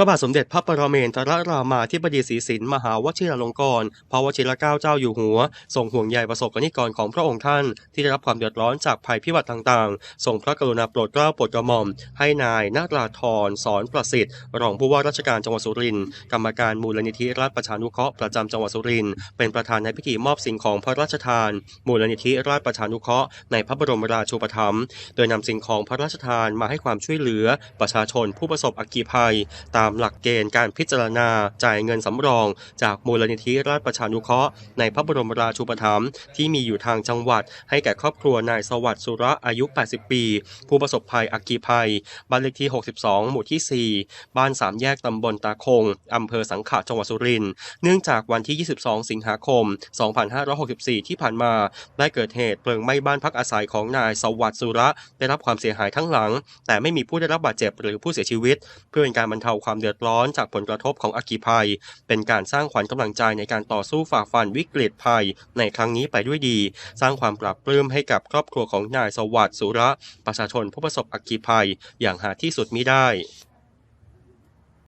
พระบาทสมเด็จพระปรเมนทรรามาธิบดีศรีสินมหาวชิรลงกรณ์พระวชิรเกล้าเจ้าอยู่หัว ทรงห่วงใยประสบกนิกรของพระองค์ท่าน ที่ได้รับความเดือดร้อนจากภัยพิบัติต่างๆทรงพระกรุณาโปรดเกล้าโปรดกระหม่อม ให้นายนาราธรสอนประสิทธิ์ รองผู้ว่าราชการจังหวัดสุรินทร์กรรมการมูลนิธิราชประชานุเคราะห์ประจำจังหวัดสุรินทร์เป็นประธานในพิธีมอบสิ่งของพระราชทาน มูลนิธิราชประชานุเคราะห์ในพระบรมราชูปถัมภ์โดยนำสิ่งของพระราชทานมาให้ความช่วยเหลือประชาชนผู้ประสบอัคคีภัยตามหลักเกณฑ์การพิจารณาจ่ายเงินสำรอง จากมูลนิธิราชประชานุเคราะห์ในพระบรมราชูปถัมภ์ที่มีอยู่ทางจังหวัด ให้แก่ครอบครัวนายสวัสดิ์สุระอายุ 80 ปี ผู้ประสบภัยอัคคีภัย บ้านเลขที่ 62 หมู่ที่ 4 บ้านสามแยกตำบลตาคงอำเภอสังขะจังหวัดสุรินทร์เนื่องจากวันที่ 22 สิงหาคม 2564 ที่ผ่านมา ได้เกิดเหตุเพลิงไหม้บ้านพักอาศัยของนายสวัสดิ์สุระได้รับความเสียหายทั้งหลัง แต่ไม่มีผู้ได้รับบาดเจ็บหรือผู้เสียชีวิต เพื่อเป็นการบรรเทาความเดือดร้อนจากผลกระทบของอักขีภัย เป็นการสร้างขวัญกำลังใจในการต่อสู้ฝ่าฟันวิกฤตภัยในครั้งนี้ไปด้วยดี สร้างความปรับปลื้มให้กับครอบครัวของนายสวัสดิ์สุระ ประชาชนผู้ประสบอักขีภัย อย่างหาที่สุดมิได้